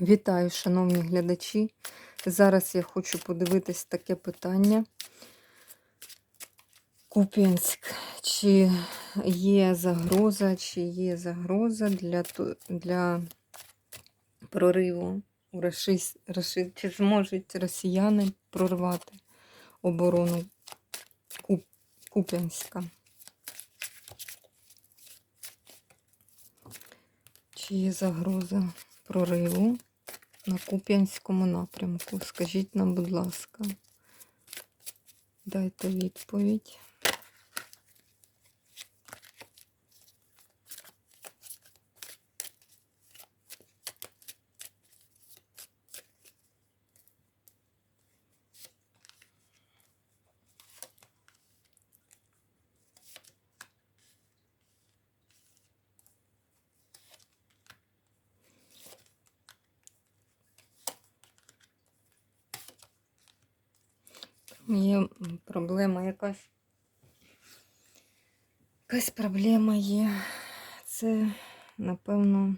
Вітаю, шановні глядачі. Зараз я хочу подивитись таке питання. Куп'янськ. Чи є загроза, чи є загроза для, для прориву у Рашис- Чи зможуть росіяни прорвати оборону Куп- Куп'янська? Чи є загроза прориву на Куп'янському напрямку? Скажіть нам, будь ласка, дайте відповідь. Є проблема якась. Якась проблема є. Це, напевно,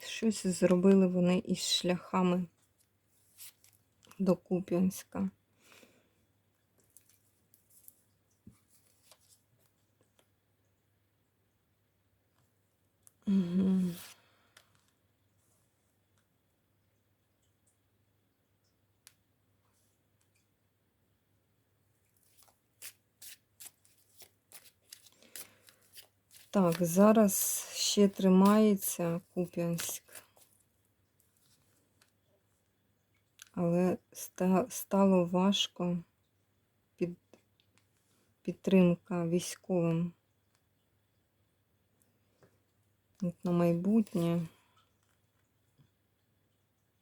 щось зробили вони із шляхами до Куп'янська. Угу. Так, зараз ще тримається Куп'янськ. Але стало важко під підтримка військовим. От на майбутнє.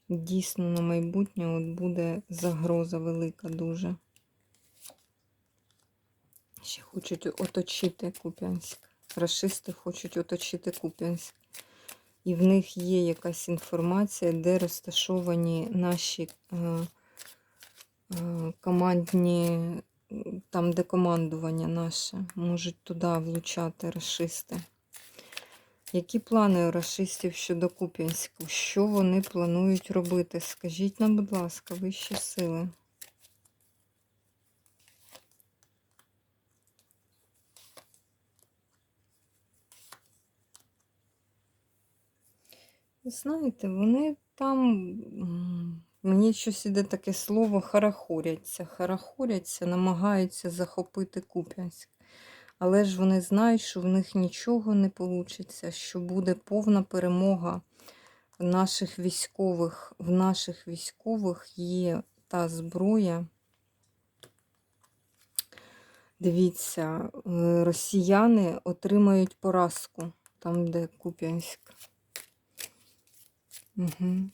Дійсно, на майбутнє от буде загроза велика дуже. Ще хочуть оточити Куп'янськ. Рашисти хочуть оточити Куп'янськ. І в них є якась інформація, де розташовані наші е, е, командні, там, де командування наше, можуть туди влучати рашисти. Які плани у рашистів щодо Куп'янську? Що вони планують робити? Скажіть нам, будь ласка, вищі сили. Знаєте, вони там, мені щось іде таке слово, харахоряться. Харахоряться, намагаються захопити Куп'янськ. Але ж вони знають, що в них нічого не вийде, що буде повна перемога наших військових. В наших військових є та зброя. Дивіться, е, росіяни отримають поразку там, де Куп'янськ. Угу.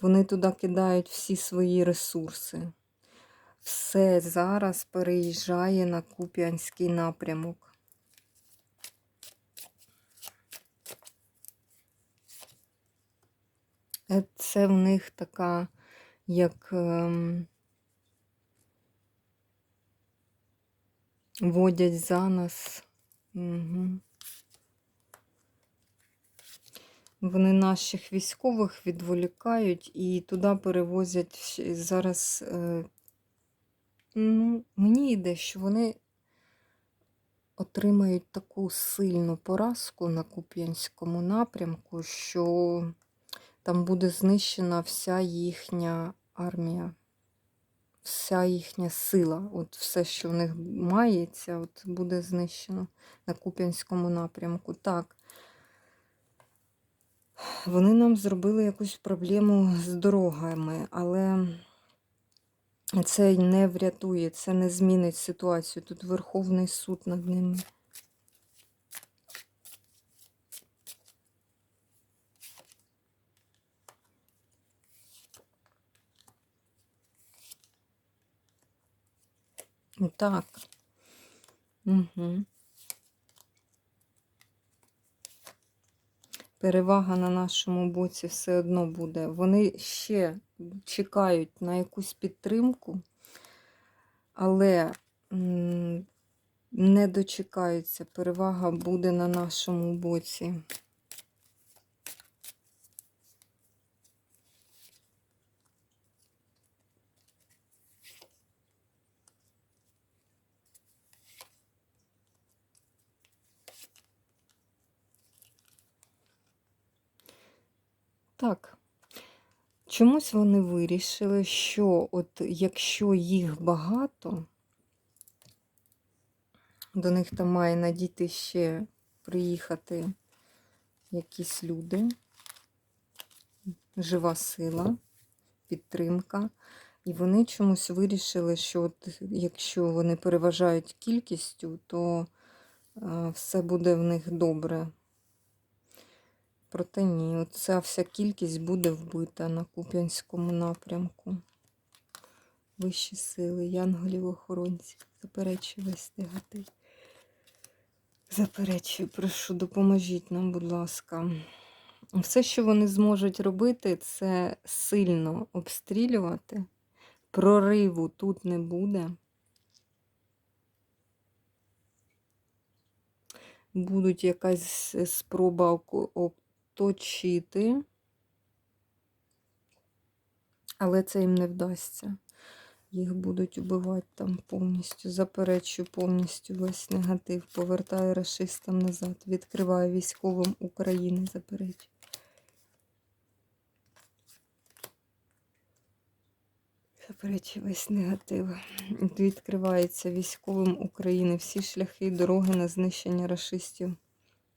Вони туди кидають всі свої ресурси. Все зараз переїжджає на Куп'янський напрямок. Е, Це в них така, як ем, водять за нас. Угу. Вони наших військових відволікають і туди перевозять зараз. е, Ну, мені йде, що вони отримають таку сильну поразку на Куп'янському напрямку, що там буде знищена вся їхня армія, вся їхня сила. От все, що в них мається, от буде знищено на Куп'янському напрямку. Так. Вони нам зробили якусь проблему з дорогами, але це не врятує, це не змінить ситуацію. Тут Верховний суд над ними. Так. Угу. Перевага на нашому боці все одно буде. Вони ще чекають на якусь підтримку. але не дочекаються. Перевага буде на нашому боці. Так. Чомусь вони вирішили, що от якщо їх багато, до них там має надійти ще приїхати якісь люди, жива сила, підтримка. І вони чомусь вирішили, що от якщо вони переважають кількістю, то все буде в них добре. Проте ні, от ця вся кількість буде вбита на Куп'янському напрямку. Вищі сили, янголів охоронців, заперечую весь негатив. Заперечую, прошу, допоможіть нам, будь ласка. Все, що вони зможуть робити, це сильно обстрілювати. Прориву тут не буде. Будуть якась спроба оточити, але це їм не вдасться. Їх будуть убивати там повністю. Заперечую повністю весь негатив. Повертаю расистам назад. Відкриваю військовим України. Заперечую. Заперечую весь негатив. Відкривається військовим України всі шляхи і дороги на знищення расистів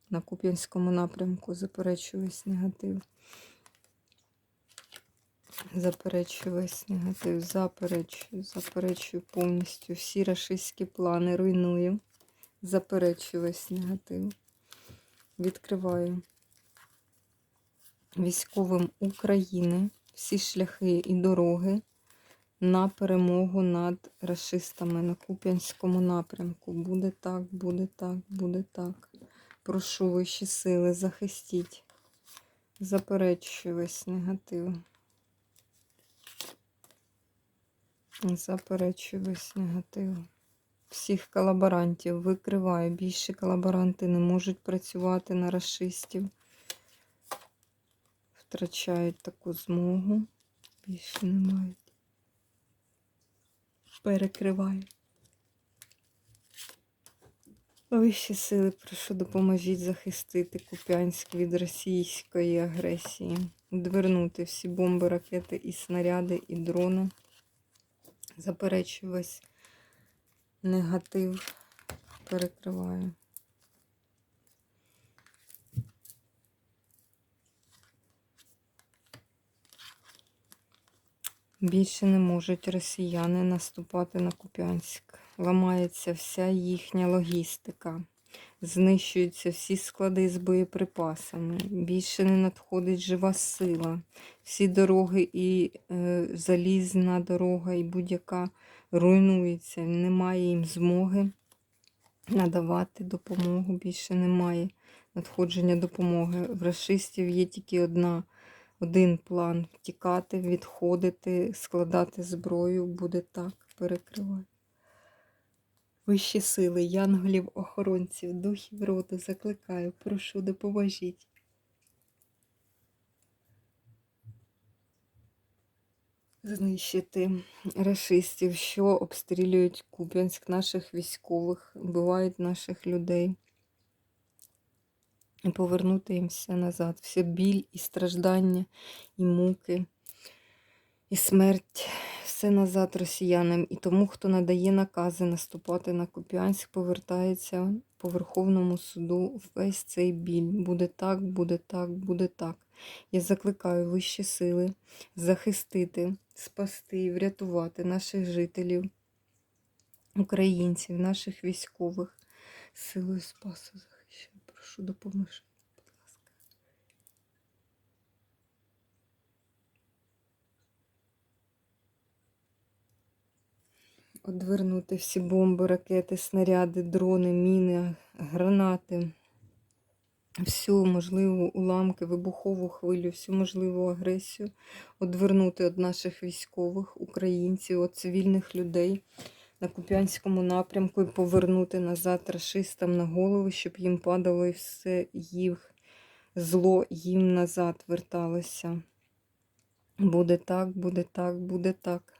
на Куп'янському напрямку. Заперечую весь негатив. Заперечую весь негатив. Заперечую, заперечую повністю. Всі рашистські плани руйную. Заперечую весь негатив. Відкриваю військовим України всі шляхи і дороги на перемогу над расистами на Куп'янському напрямку. Буде так, буде так, буде так. Прошу вищі сили, захистіть. Заперечую весь негатив. Заперечую весь негатив. Всіх колаборантів викриваю. Більше колаборанти не можуть працювати на расистів. Втрачають таку змогу. Більше не мають. Перекриваю. Вищі сили, прошу, допоможіть захистити Куп'янськ від російської агресії, відвернути всі бомби, ракети і снаряди, і дрони. Заперечую весь негатив, перекриваю. Більше не можуть росіяни наступати на Куп'янськ. Ламається вся їхня логістика. Знищуються всі склади з боєприпасами. Більше не надходить жива сила. Всі дороги і е, залізна дорога, і будь-яка руйнується. Немає їм змоги надавати допомогу. Більше немає надходження допомоги. В расистів є тільки одна один план втікати, відходити, складати зброю, буде так, перекривати. Вищі сили, янголів, охоронців, духів роду закликаю, прошу, допоможіть. Знищити расистів, що обстрілюють Куп'янськ наших військових, вбивають наших людей і повернути їм все назад. Все біль і страждання, і муки, і смерть, все назад росіянам. І тому, хто надає накази наступати на Куп'янськ, повертається по Верховному суду весь цей біль. Буде так, буде так, буде так. Я закликаю вищі сили захистити, спасти і врятувати наших жителів, українців, наших військових силою спасу захищаю. Прошу допоможи, Одвернути всі бомби, ракети, снаряди, дрони, міни, гранати, всю можливу уламки, вибухову хвилю, всю можливу агресію, одвернути від наших військових, українців, від цивільних людей на Куп'янському напрямку і повернути назад рашистам на голови, щоб їм падало і все їх зло їм назад верталося. Буде так, буде так, буде так.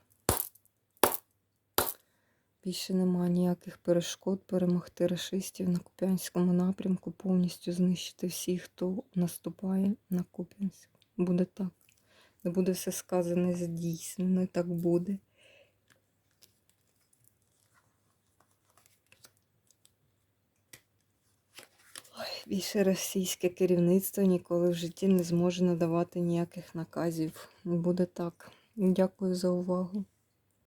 Більше нема ніяких перешкод перемогти рашистів на Куп'янському напрямку, повністю знищити всіх, хто наступає на Куп'янськ. Буде так. Не буде все сказане здійснено, так буде. Ой, більше російське керівництво ніколи в житті не зможе надавати ніяких наказів. Буде так. Дякую за увагу.